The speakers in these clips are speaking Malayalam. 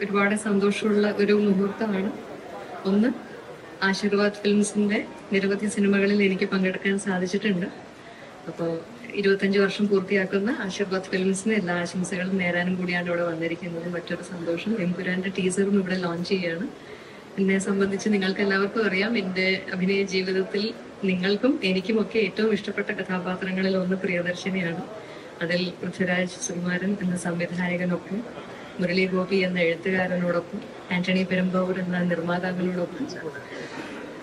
ഒരുപാട് സന്തോഷമുള്ള ഒരു മുഹൂർത്തമാണ്. ഒന്ന് ആശീർവാദ് ഫിലിംസിന്റെ നിരവധി സിനിമകളിൽ എനിക്ക് പങ്കെടുക്കാൻ സാധിച്ചിട്ടുണ്ട്. അപ്പോൾ ഇരുപത്തഞ്ച് വർഷം പൂർത്തിയാക്കുന്ന ആശീർവാദ് ഫിലിംസിന് എല്ലാ ആശംസകളും നേരാനും കൂടിയാണ് ഇവിടെ വന്നിരിക്കുന്നത്. മറ്റൊരു സന്തോഷം എംപുരാന്റെ ടീസറും ഇവിടെ ലോഞ്ച് ചെയ്യാണ്. എന്നെ സംബന്ധിച്ച് നിങ്ങൾക്ക് എല്ലാവർക്കും അറിയാം എന്റെ അഭിനയ ജീവിതത്തിൽ നിങ്ങൾക്കും എനിക്കുമൊക്കെ ഏറ്റവും ഇഷ്ടപ്പെട്ട കഥാപാത്രങ്ങളിൽ ഒന്ന് പ്രിയദർശിനിയാണ്. അതിൽ പൃഥ്വിരാജ് സുകുമാരൻ എന്ന സംവിധായകനൊപ്പം മുരളി ഗോപി എന്ന എഴുത്തുകാരനോടൊപ്പം ആന്റണി പെരുമ്പാവൂർ എന്ന നിർമ്മാതാക്കളോടൊപ്പം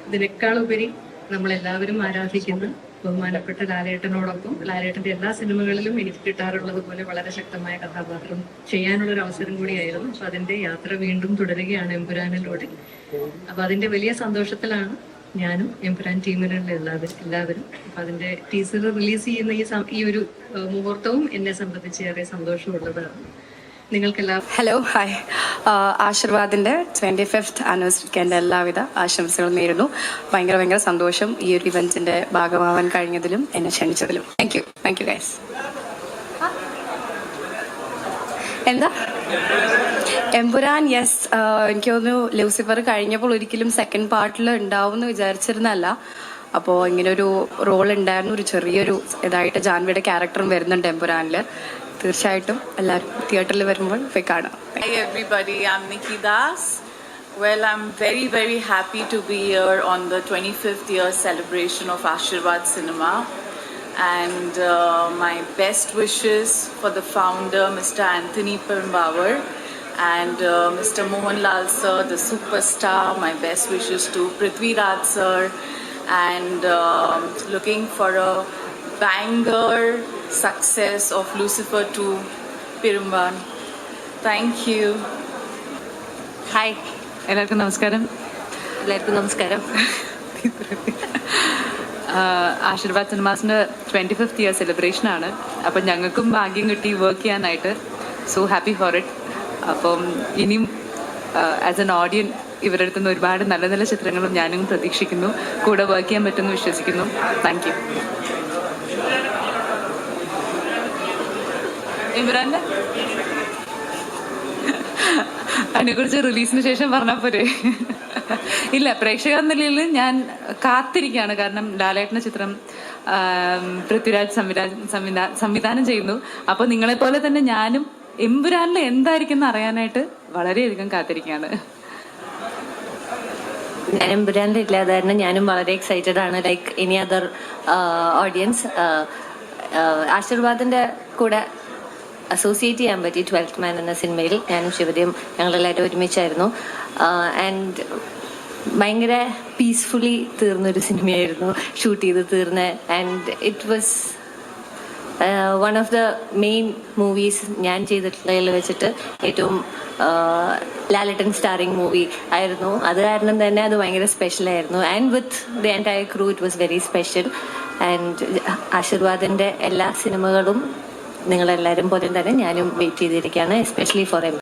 ഇതിനേക്കാളുപരി നമ്മളെല്ലാവരും ആരാധിക്കുന്ന ബഹുമാനപ്പെട്ട ലാലേട്ടനോടൊപ്പം ലാലേട്ടന്റെ എല്ലാ സിനിമകളിലും എനിക്ക് കിട്ടാറുള്ളത് പോലെ വളരെ ശക്തമായ കഥാപാത്രം ചെയ്യാനുള്ള ഒരു അവസരം കൂടിയായിരുന്നു. അപ്പൊ അതിന്റെ യാത്ര വീണ്ടും തുടരുകയാണ് എമ്പുരാനിലൂടെ അപ്പൊ അതിന്റെ വലിയ സന്തോഷത്തിലാണ് ഞാനും എംപുരാൻ ടീമിലുള്ള എല്ലാവരും എല്ലാവരും അപ്പൊ അതിന്റെ ടീസർ റിലീസ് ചെയ്യുന്ന ഈ ഈ ഒരു മുഹൂർത്തവും എന്നെ സംബന്ധിച്ച് ഏറെ സന്തോഷമുള്ളതാണ്. നിങ്ങൾക്കെല്ലാം ഹലോ ഹായ് ആശീർവാദിന്റെ ട്വന്റി ഫിഫ്ത്ത് ആനിവേഴ്സറിക്ക് എന്റെ എല്ലാവിധ ആശംസകളും നേരുന്നു. ഭയങ്കര ഭയങ്കര സന്തോഷം ഈ ഒരു ഇവന്റിന്റെ ഭാഗമാവാൻ കഴിഞ്ഞതിലും എന്നെ ക്ഷണിച്ചതിലും. Thank you thank you guys എന്താ? എംപുരാൻ യെസ് എനിക്ക് തോന്നുന്നു ലൂസിഫർ കഴിഞ്ഞപ്പോൾ ഒരിക്കലും സെക്കൻഡ് പാർട്ടിൽ ഉണ്ടാവും എന്ന് വിചാരിച്ചിരുന്നല്ല അപ്പോൾ ഇങ്ങനെ ഒരു റോൾ ഉണ്ടായിരുന്നു ഒരു ചെറിയൊരു ഇതായിട്ട് ജാൻവിയുടെ ക്യാരക്ടറും വരുന്നുണ്ട് എമ്പുരാനിൽ തീർച്ചയായിട്ടും എല്ലാവരും തിയേറ്ററിൽ വരുമ്പോൾ പോയി കാണാം Hi everybody, I'm Nikki Das. Well, I'm very, very happy to be here on the 25th year celebration of Ashirwad Cinema. And uh, my best wishes for the founder, Mr. Anthony Permbauer, and uh, Mr. Mohanlal sir, the superstar. My best wishes to Prithvi Raj sir, and um looking for a banger success of Lucifer to Pirumban. Thank you. Hi എല്ലാവർക്കും നമസ്കാരം. എല്ലാവർക്കും നമസ്കാരം. ആശീർവാദ് സിനിമാസിന്റെ ട്വന്റി ഫിഫ്ത്ത് ഇയർ സെലിബ്രേഷൻ ആണ്. അപ്പം ഞങ്ങൾക്കും ഭാഗ്യം കിട്ടി വർക്ക് ചെയ്യാനായിട്ട്. സോ ഹാപ്പി ഫോർ ഇറ്റ് അപ്പം ഇനിയും ആസ് എൻ ഓഡിയൻ ഇവരുടെ അടുത്ത് നിന്ന് ഒരുപാട് നല്ല നല്ല ചിത്രങ്ങളും ഞാനും പ്രതീക്ഷിക്കുന്നു. കൂടെ വർക്ക് ചെയ്യാൻ പറ്റുമെന്ന് വിശ്വസിക്കുന്നു. താങ്ക് യു ഇമ്രാന്റെ അതിനെക്കുറിച്ച് റിലീസിന് ശേഷം പറഞ്ഞാൽ പോരെ. ഇല്ല പ്രേക്ഷക നിലയിൽ ഞാൻ കാത്തിരിക്കുകയാണ്. കാരണം ലാലേട്ടന്റെ ചിത്രം പൃഥ്വിരാജ് സംവിധാനം സംവിധാ- സംവിധാനം ചെയ്യുന്നു. അപ്പോൾ നിങ്ങളെപ്പോലെ തന്നെ ഞാനും എമ്പുരാനിൽ എന്തായിരിക്കും എന്ന് അറിയാനായിട്ട് വളരെയധികം കാത്തിരിക്കുകയാണ്. ഞാൻ എമ്പുരാനിൽ ഇല്ലാതെ തന്നെ ഞാനും വളരെ എക്സൈറ്റഡ് ആണ്. ലൈക്ക് എനി അതർ ഓഡിയൻസ് ആശീർവാദിന്റെ കൂടെ അസോസിയേറ്റ് ചെയ്യാൻ പറ്റി ട്വൽത്ത് മാൻ എന്ന സിനിമയിൽ ഞാനും ശിവദയും ഞങ്ങളെല്ലാവരും ഒരുമിച്ചായിരുന്നു. ആൻഡ് ഭയങ്കര പീസ്ഫുള്ളി തീർന്നൊരു സിനിമയായിരുന്നു ഷൂട്ട് ചെയ്ത് തീർന്ന. And it was one of the main movies ഞാൻ ചെയ്തിട്ടുള്ളതിൽ വെച്ചിട്ട് ഏറ്റവും ലാലട്ടൻ സ്റ്റാറിങ് മൂവി ആയിരുന്നു. അത് കാരണം തന്നെ അത് ഭയങ്കര സ്പെഷ്യലായിരുന്നു and with the entire crew it was very special and ആശീർവാദിന്റെ എല്ലാ സിനിമകളും നിങ്ങളെല്ലാവരും പോലും തന്നെ ഞാനും വെയിറ്റ് ചെയ്തിരിക്കുകയാണ് എസ്പെഷ്യലി ഫോർ എം